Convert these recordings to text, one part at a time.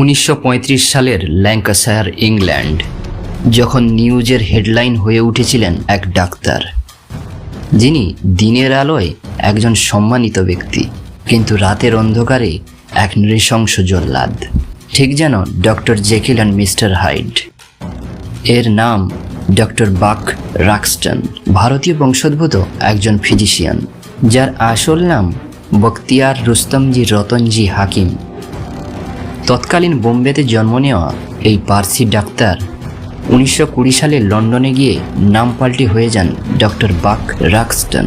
উনিশশো পঁয়ত্রিশ সালের ল্যাঙ্কাশায়ার, ইংল্যান্ড, যখন নিউজের হেডলাইন হয়ে উঠেছিলেন এক ডাক্তার। যিনি দিনের আলোয় একজন সম্মানিত ব্যক্তি, কিন্তু রাতের অন্ধকারে এক নৃশংস জল্লাদ। ঠিক যেন doctor Jekyll and mister Hyde. এর নাম ডক্টর বাক রাক্সটন, ভারতীয় বংশোদ্ভূত একজন ফিজিশিয়ান, যার আসল নাম বখতিয়ার রুস্তমজি রতনজি হাকিম। তৎকালীন বোম্বেতে জন্ম নেওয়া এই পার্সি ডাক্তার উনিশশো কুড়ি সালে লন্ডনে গিয়ে নাম পাল্টি হয়ে যান ডক্টর বাক রাক্সটন,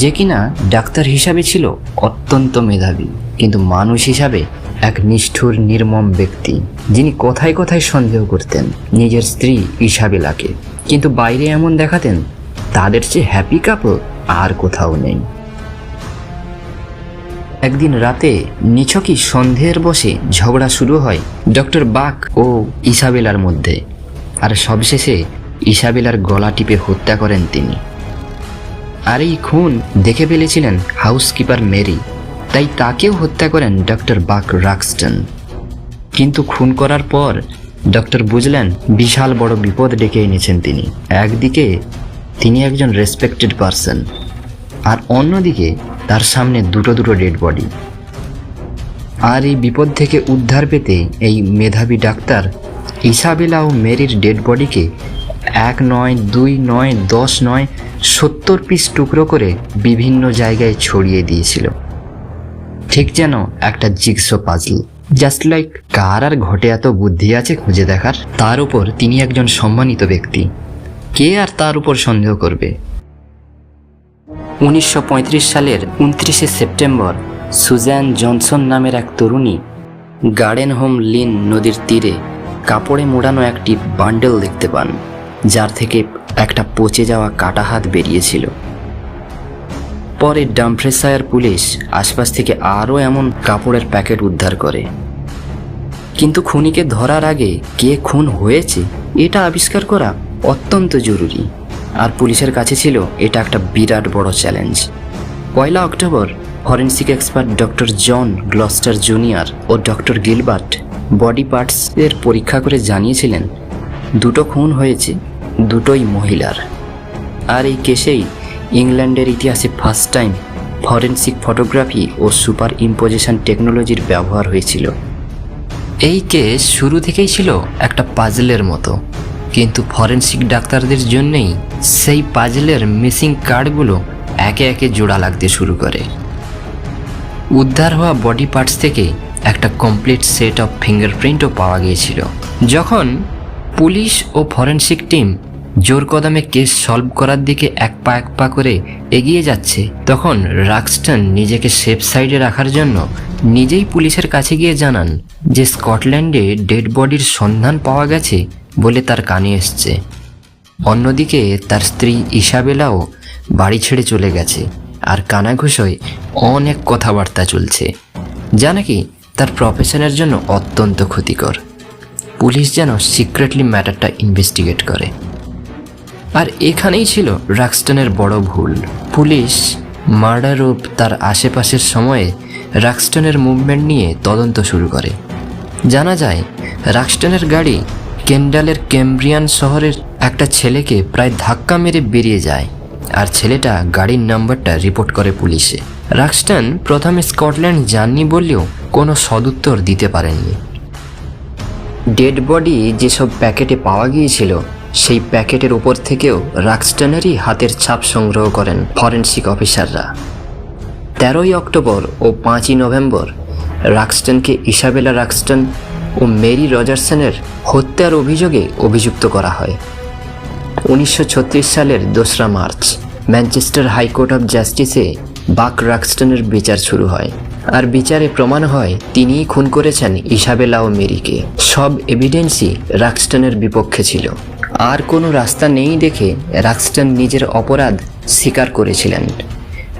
যে কিনা ডাক্তার হিসাবে ছিল অত্যন্ত মেধাবী, কিন্তু মানুষ হিসাবে এক নিষ্ঠুর, নির্মম ব্যক্তি, যিনি কোথায় কোথায় সন্দেহ করতেন নিজের স্ত্রী ইসাবেলাকে কিন্তু বাইরে এমন দেখাতেন, তাদের চেয়ে হ্যাপি কাপল আর কোথাও নেই। একদিন রাতে নিছকই সন্ধ্যের বসে ঝগড়া শুরু হয় ডক্টর বাক ও ইসাবেলার মধ্যে। আর সবশেষে ইসাবেলার গলা টিপে হত্যা করেন তিনি। আর এই খুন দেখে ফেলেছিলেন হাউসকিপার মেরি। তাই তাকেও হত্যা করেন ডক্টর বাক রাক্সটন। কিন্তু খুন করার পর ডক্টর বুঝলেন বিশাল বড় বিপদ ডেকে এনেছেন তিনি। একদিকে তিনি একজন রেসপেক্টেড পারসন আর অন্যদিকে তার সামনে দুটো দুটো ডেড বডি আর এই বিপদ থেকে উদ্ধার পেতে এই মেধাবী ডাক্তার ইসাবেলা ও মেরির ডেড বডিকে এক নয়, দুই নয়, দশ নয়, সত্তর পিস টুকরো করে বিভিন্ন জায়গায় ছড়িয়ে দিয়েছিল। ঠিক যেন একটা জিগসো পাজল। জাস্ট লাইক কার আর ঘটে এত বুদ্ধি আছে খুঁজে দেখার? তার উপর তিনি একজন সম্মানিত ব্যক্তি। কে আর তার উপর সন্দেহ করবে? উনিশশো পঁয়ত্রিশ সালের উনত্রিশে সেপ্টেম্বর সুজ্যান জনসন নামের এক তরুণী গার্ডেন হোম লিন নদীর তীরে কাপড়ে মোড়ানো একটি বান্ডেল দেখতে পান, যার থেকে একটা পচে যাওয়া কাটা হাত বেরিয়েছিল। পরে ডাম্ফ্রেসায়ার পুলিশ আশপাশ থেকে আরও এমন কাপড়ের প্যাকেট উদ্ধার করে। কিন্তু খুনিকে ধরার আগে কে খুন হয়েছে, এটা আবিষ্কার করা অত্যন্ত জরুরি। আর পুলিশের কাছে ছিল, এটা একটা বিরাট বড় চ্যালেঞ্জ পয়লা October forensic expert doctor John Glaister junior ও ডক্টর গিলবার্ট বডি পার্টস এর পরীক্ষা করে জানিয়েছিলেন, দুটো খুন হয়েছে, দুটোই মহিলার। আর এই কেসেই ইংল্যান্ডের ইতিহাসে ফার্স্ট টাইম ফরেন্সিক ফটোগ্রাফি ও সুপার ইম্পোজিশন টেকনোলজির ব্যবহার হয়েছিল। এই কেস শুরু থেকেই ছিল একটা পাজলের মতো। কিন্তু ফরেন্সিক ডাক্তারদের জন্যেই সেই পাজলের মিসিং কার্ডগুলো একে একে জোড়া লাগতে শুরু করে। উদ্ধার হওয়া বডি পার্টস থেকে একটা কমপ্লিট সেট অফ ফিঙ্গারপ্রিন্টও পাওয়া গিয়েছিল। যখন পুলিশ ও ফরেন্সিক টিম জোর কদমে কেস সলভ করার দিকে এক পা এক পা করে এগিয়ে যাচ্ছে, তখন রাক্সটন নিজেকে সেফ সাইডে রাখার জন্য নিজেই পুলিশের কাছে গিয়ে জানান যে স্কটল্যান্ডে ডেড বডির সন্ধান পাওয়া গেছে বলে তার কানে এসছে। অন্যদিকে তার স্ত্রী ইসাবেলাও বাড়ি ছেড়ে চলে গেছে আর কানাঘুষোয় অনেক কথাবার্তা চলছে। যা নাকি তার প্রফেশনের জন্য অত্যন্ত ক্ষতিকর। পুলিশ যেন সিক্রেটলি ম্যাটারটা ইনভেস্টিগেট করে। আর এখানেই ছিল রাক্সটনের বড় ভুল। পুলিশ মার্ডার ও তার আশেপাশের সময়ে রাক্সটনের মুভমেন্ট নিয়ে তদন্ত শুরু করে। জানা যায়, রাক্সটনের গাড়ি কেন্ডালের ক্যাম্ব্রিয়ান শহরের একটা ছেলেকে প্রায় ধাক্কা মেরে বেরিয়ে যায়। আর ছেলেটা গাড়ির নাম্বারটা রিপোর্ট করে পুলিশে। রাক্সটন প্রথমে স্কটল্যান্ড যাননি বললেও কোনো সদুত্তর দিতে পারেননি। ডেড বডি যেসব প্যাকেটে পাওয়া গিয়েছিল, সেই প্যাকেটের উপর থেকেও রাক্সটনেরই হাতের ছাপ সংগ্রহ করেন ফরেন্সিক অফিসাররা। তেরোই অক্টোবর ও পাঁচই নভেম্বর রাক্সটনকে ইসাবেলা রাক্সটন ও মেরি রজারসনের হত্যার অভিযোগে অভিযুক্ত করা হয়। উনিশশো ছত্রিশ সালের দোসরা March, Manchester High Court of জাস্টিসে Buck রাক্সটনের বিচার শুরু হয়। আর বিচারে প্রমাণ হয়, তিনিই খুন করেছেন ইসাবেলা ও মেরিকে। সব এভিডেন্সই রাক্সটনের বিপক্ষে ছিল। আর কোনো রাস্তা নেই দেখে রাক্সটন নিজের অপরাধ স্বীকার করেছিলেন।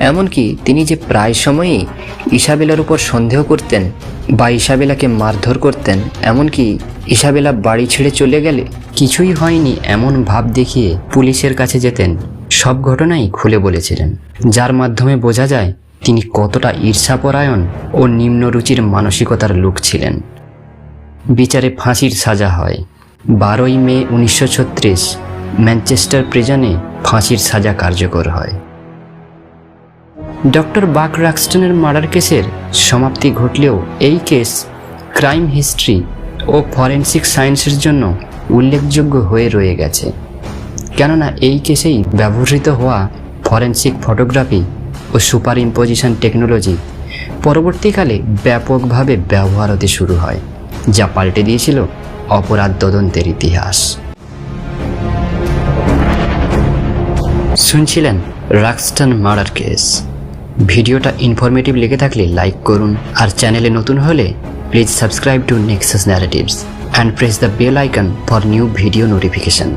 এমনকি তিনি যে প্রায় সময়ই ইসাবেলার উপর সন্দেহ করতেন বা ইসাবেলাকে মারধর করতেন, এমনকি ইসাবেলা বাড়ি ছেড়ে চলে গেলে কিছুই হয়নি এমন ভাব দেখিয়ে পুলিশের কাছে যেতেন। সব ঘটনাই খুলে বলেছিলেন। যার মাধ্যমে বোঝা যায়, তিনি কতটা ঈর্ষাপরায়ণ ও নিম্নরুচির মানসিকতার লোক ছিলেন। বিচারে ফাঁসির সাজা হয়। বারোই মে উনিশশো ছত্রিশ ম্যানচেস্টার প্রিজনে ফাঁসির সাজা কার্যকর হয়। ডক্টর বাক রাক্সটনের মার্ডার কেসের সমাপ্তি ঘটলেও এই কেস ক্রাইম হিস্ট্রি ও ফরেন্সিক সায়েন্সের জন্য উল্লেখযোগ্য হয়ে রয়ে গেছে। কেননা এই কেসেই ব্যবহৃত হওয়া ফরেন্সিক ফটোগ্রাফি ও সুপার ইম্পোজিশন টেকনোলজি পরবর্তীকালে ব্যাপকভাবে ব্যবহার হতে শুরু হয়, যা পাল্টে দিয়েছিল অপরাধ তদন্তের ইতিহাস। শুনছিলেন রাক্সটন মার্ডার কেস। ভিডিওটা ইনফরমেটিভ লেগে থাকলে লাইক করুন আর চ্যানেলে নতুন হলে please subscribe to Nexus Narratives and press the bell icon for new video notification